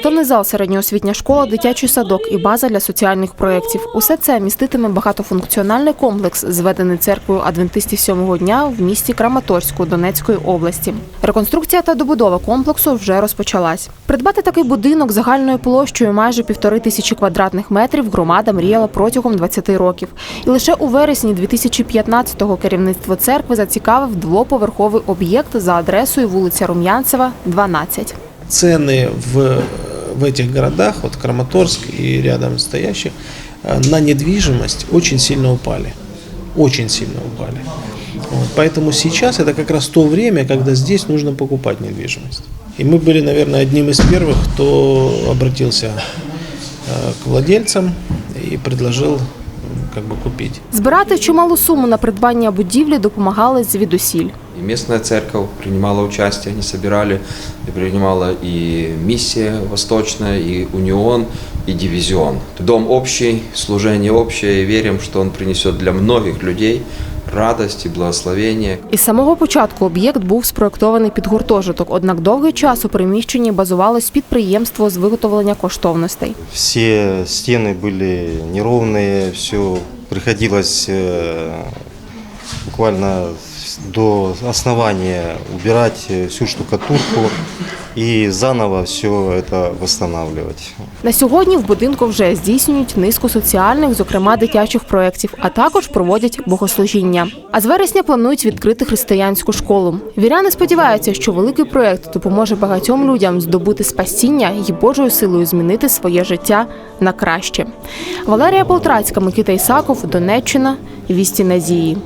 Молитовний зал, середньоосвітня школа, дитячий садок і база для соціальних проєктів. Усе це міститиме багатофункціональний комплекс, зведений церквою адвентистів сьомого дня в місті Краматорську Донецької області. Реконструкція та добудова комплексу вже розпочалась. Придбати такий будинок загальною площею майже півтори тисячі квадратних метрів громада мріяла протягом 20 років. І лише у вересні 2015-го керівництво церкви зацікавив двоповерховий об'єкт за адресою вулиця Рум'янцева, 12. цены в, в этих городах, вот Краматорск и рядом стоящих, э, на недвижимость очень сильно упали. Очень сильно упали. Вот, поэтому сейчас это как раз то время, когда здесь нужно покупать недвижимость. И мы были, наверное, одним из первых, кто обратился э, к владельцам и предложил м, как бы купить. Збирати чималу суму на придбання будівлі допомагали звідусіль. И местная церковь принимала участие, они собирали, и принимала и миссия восточная, и унион, и дивизион. Дом общий, служение общее, и верим, что он принесет для многих людей радость и благословение. Із самого початку об'єкт був спроектований під гуртожиток, однак довгий час у приміщенні базувалось підприємство з виготовлення коштовностей. Все стены были неровные, все приходилось э, буквально до основания убирать э, всю штукатурку и заново все это восстанавливать. На сьогодні в будинку вже здійснюють низку соціальних, зокрема дитячих проєктів, а також проводять богослужіння. А з вересня планують відкрити християнську школу. Віряни сподіваються, що великий проєкт допоможе багатьом людям здобути спасіння і Божою силою змінити своє життя на краще. Валерія Полтрацька, Микита Ісаков, Донеччина, Вісті Надії.